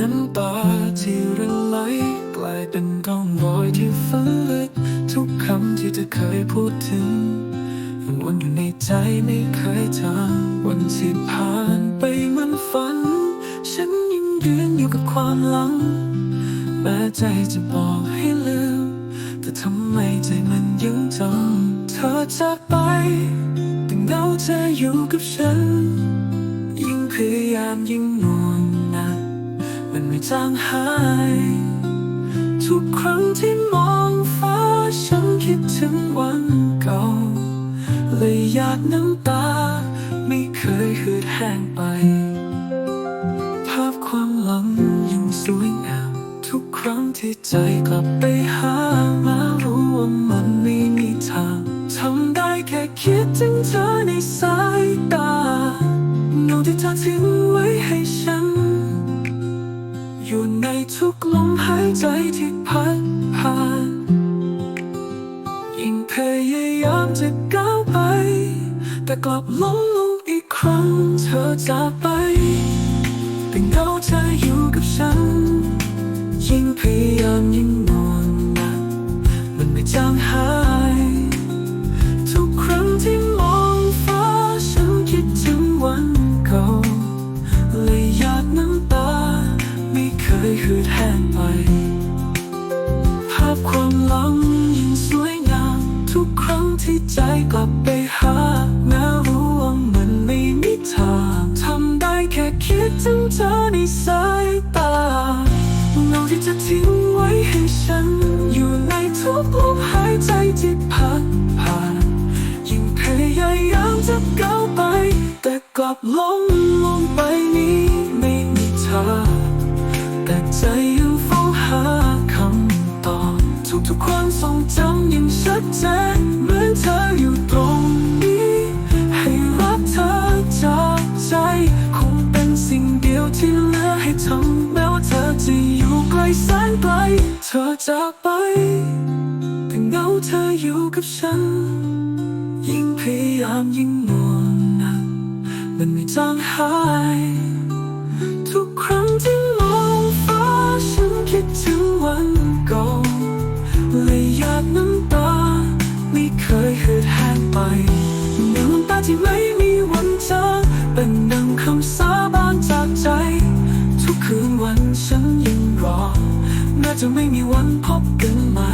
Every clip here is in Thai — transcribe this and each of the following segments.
น้ำตาที่รินไหลกลายเป็นร่องรอยที่ฝังลึกทุกคำที่เธอเคยพูดถึงยังวนอยู่ในใจไม่เคยจางวันที่ผ่านไปมันฝัน ฉันยังยืนอยู่กับความหลัง แม้ใจจะบอกให้ลืม แต่ทำไมใจมันยังจำเธอจะไปแต่เงาเธออยู่กับฉัน ยิ่งพยายามยิ่งหนัว ไม่จางหาย ทุกครั้งที่มองฟ้าฉันคิดถึงวันเก่าเลยหยาดน้ำตา ไม่เคยหืดแห้งไป ภาพความหลังยังสวยงามทุกครั้งที่ใจกลับไปหามารู้ว่ามันไม่มีทางทำได้แค่คิดถึงเธอในสายตาเงาที่เธอทิ้ง ยิ่งพยายามจะก้าวไป แต่กลับล้มลงอีกครั้ง เธอจากไป แต่เงาเธออยู่กับฉัน ยิ่งพยายามยิ่ง ใจกลับไปหาแม้รู้ว่ามันไม่มีทางทำได้แค่คิดถึงเธอในสายตาเงาที่จะทิ้งไว้ให้ฉัน อยู่ในทุกลมหายใจที่พัดผ่านยิ่งพยายามจะก้าวไป แต่กลับล้มลงไปนี้ไม่มีทางแต่ใจยังเฝ้าหาคำตอบทุกๆความทรงจำยังชัดเจนเหมือนเธอ ให้ทำแม้ว่าเธอจะอยู่ไกลแสนไกล เธอจากไป แต่เงาเธออยู่กับฉัน ยิ่งพยายามยิ่งนวลนานมันไม่จางหาย ทุกครั้งที่มองฟ้าฉันคิดถึงวันเก่าเลยหยาดน้ำตา ไม่เคยหืดแห้งไปน้ำตาที่ไม่ จะไม่มีวันพบกันใหม่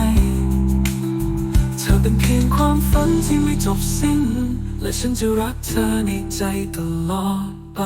เธอเป็นเพียงความฝันที่ไม่จบสิ้น และฉันจะรักเธอในใจตลอดไป